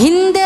ಹಿಂದೆ